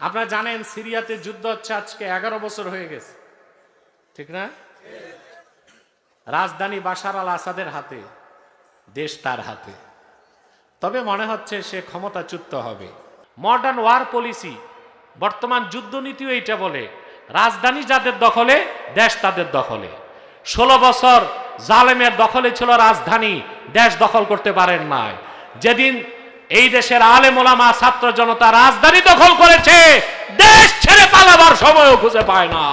আপনারা জানেন সিরিয়াতে যুদ্ধ হচ্ছে আজকে এগারো বছর হয়ে গেছে। ঠিক না? রাজধানী বাশার আল আসাদের হাতে, দেশ তার হাতে। তবে মনে হচ্ছে সে ক্ষমতাচ্যুত হবে। মডার্ন ওয়ার পলিসি, বর্তমান যুদ্ধনীতিও এইটা বলে, রাজধানী যাদের দখলে, দেশ তাদের দখলে। ষোলো বছর জালেমের দখলে ছিল রাজধানী, দেশ দখল করতে পারেন নাই। যেদিন এই দেশের আলেম ওলামা, ছাত্র জনতা রাজধানী দখল করেছে। দেশ ছেড়ে পালাবার সময়ও খুঁজে পায় না।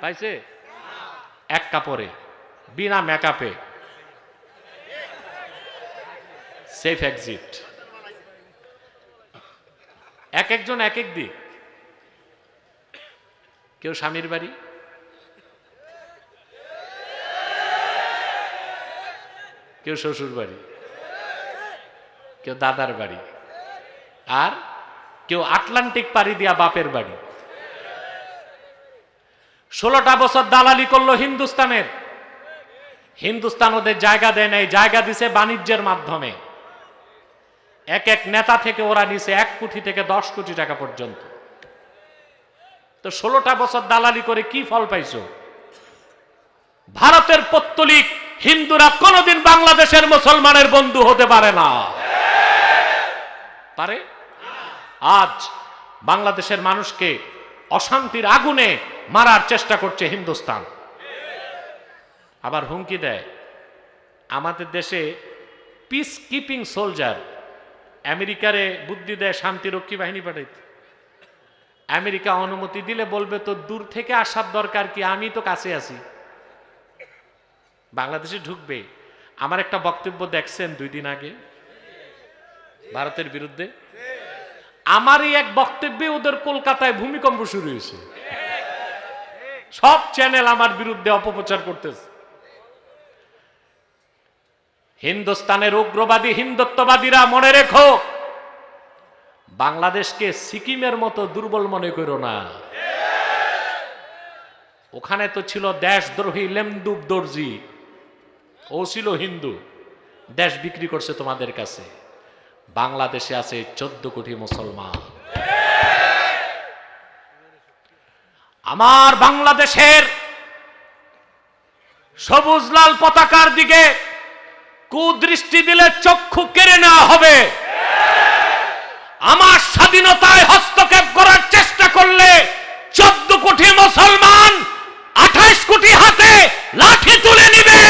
পাইছে? এক কাপড়ে, বিনা মেকআপে সেফ এক্সিট এক একজন এক এক দিক। কেউ স্বামীর বাড়ি? কেউ শ্বশুর বাড়ি? কেউ দাদার বাড়ি আর কেউ আটলান্টিক পাড়ি দিয়া বাপের বাড়ি। ষোলোটা বছর দালালি করল হিন্দুস্তানের। হিন্দুস্তান ওদের জায়গা দেয় নাই, জায়গা দিছে বাণিজ্যের মাধ্যমে। এক এক নেতা থেকে ওরা নিছে এক কোটি থেকে দশ কোটি টাকা পর্যন্ত। তো ষোলোটা বছর দালালি করে কি ফল পাইছো? ভারতের পত্তলিক হিন্দুরা কোনোদিন বাংলাদেশের মুসলমানের বন্ধু হতে পারে না। পারে? আজ বাংলাদেশের মানুষকে অশান্তির আগুনে মারার চেষ্টা করছে হিন্দুস্তান। আবার হুমকি দেয়, আমাদের দেশে পিস কিপিং সোলজার আমেরিকারে বুদ্ধি দেয় শান্তিরক্ষী বাহিনী পাঠাইতে। আমেরিকা অনুমতি দিলে বলবে তো দূর থেকে আসার দরকার কি? আমি তো কাছে আছি। বাংলাদেশে ঢুকবে। আমার একটা বক্তব্য দেখছেন দুই দিন আগে। ভারতের বিরুদ্ধে? আমারই এক বক্তব্যে ওদের কলকাতায় ভূমিকম্প শুরু হয়েছে। সব চ্যানেল আমার বিরুদ্ধে অপপ্রচার করতেছে। হিন্দুস্তানের উগ্রবাদী হিন্দুত্ববাদীরা মনে রেখো, বাংলাদেশকে সিকিমের মতো দুর্বল মনে করো না। ওখানে তো ছিল দেশদ্রোহী লেমদুব দর্জি ও ছিল হিন্দু, দেশ বিক্রি করছে তোমাদের কাছে। বাংলাদেশে আছে চোদ্দ কোটি মুসলমান। আমার বাংলাদেশের সবুজ লাল পতাকার দিকে কুদৃষ্টি দিলে চক্ষু কেড়ে নেওয়া হবে। আমার স্বাধীনতায় হস্তক্ষেপ করার চেষ্টা করলে চোদ্দ কোটি মুসলমান আঠাইশ কোটি হাতে লাঠি তুলে নিবে।